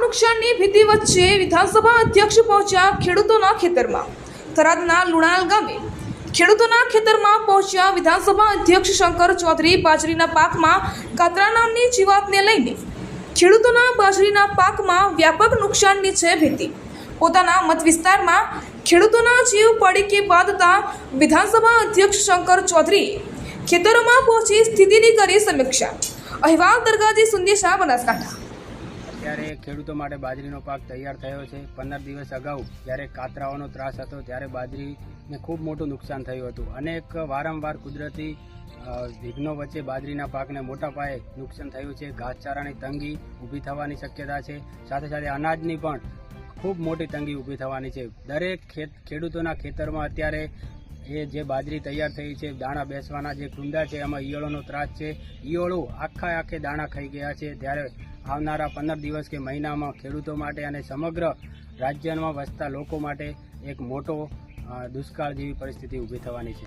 નુકસાનની ભીતિ વચ્ચે વિધાનસભા અધ્યક્ષ પહોંચ્યા ખેડૂતોના ખેતરમાં. થરાદના લુણાલ ગામે ખેડૂતોના ખેતરમાં પહોંચ્યા વિધાનસભા અધ્યક્ષ શંકર ચૌધરી બાજરીના પાકમાં કાતરા નામની જીવાતને લઈને ખેડૂતોના બાજરીના પાકમાં વ્યાપક નુકસાનની છે ભીતિ. પોતાના મત વિસ્તારમાં ખેડૂતોના જીવ પડી કે બાદતા વિધાનસભા અધ્યક્ષ શંકર ચૌધરીએ ખેતરોમાં પહોંચી સ્થિતિની કરી સમીક્ષા. અહેવાલ દરગાજી સુંદેશા બનાસકાંઠા. અત્યારે ખેડૂતો માટે બાજરીનો પાક તૈયાર થયો છે. પંદર દિવસ અગાઉ જ્યારે કાતરાઓનો ત્રાસ હતો ત્યારે બાજરીને ખૂબ મોટું નુકસાન થયું હતું. અનેક વારંવાર કુદરતી વિઘ્નો વચ્ચે બાજરીના પાકને મોટા પાયે નુકસાન થયું છે. ઘાસચારાની તંગી ઊભી થવાની શક્યતા છે. સાથે સાથે અનાજની પણ ખૂબ મોટી તંગી ઊભી થવાની છે. દરેક ખેત, ખેડૂતોના ખેતરમાં અત્યારે એ જે બાજરી તૈયાર થઈ છે, દાણા બેસવાના જે કુંડા છે, એમાં ઈયળોનો ત્રાસ છે. ઈયળો આખા આખે દાણા ખાઈ ગયા છે. ત્યારે આવનારા પંદર દિવસ કે મહિનામાં ખેડૂતો માટે અને સમગ્ર રાજ્યમાં વસતા લોકો માટે એક મોટો દુષ્કાળ જેવી પરિસ્થિતિ ઊભી થવાની છે.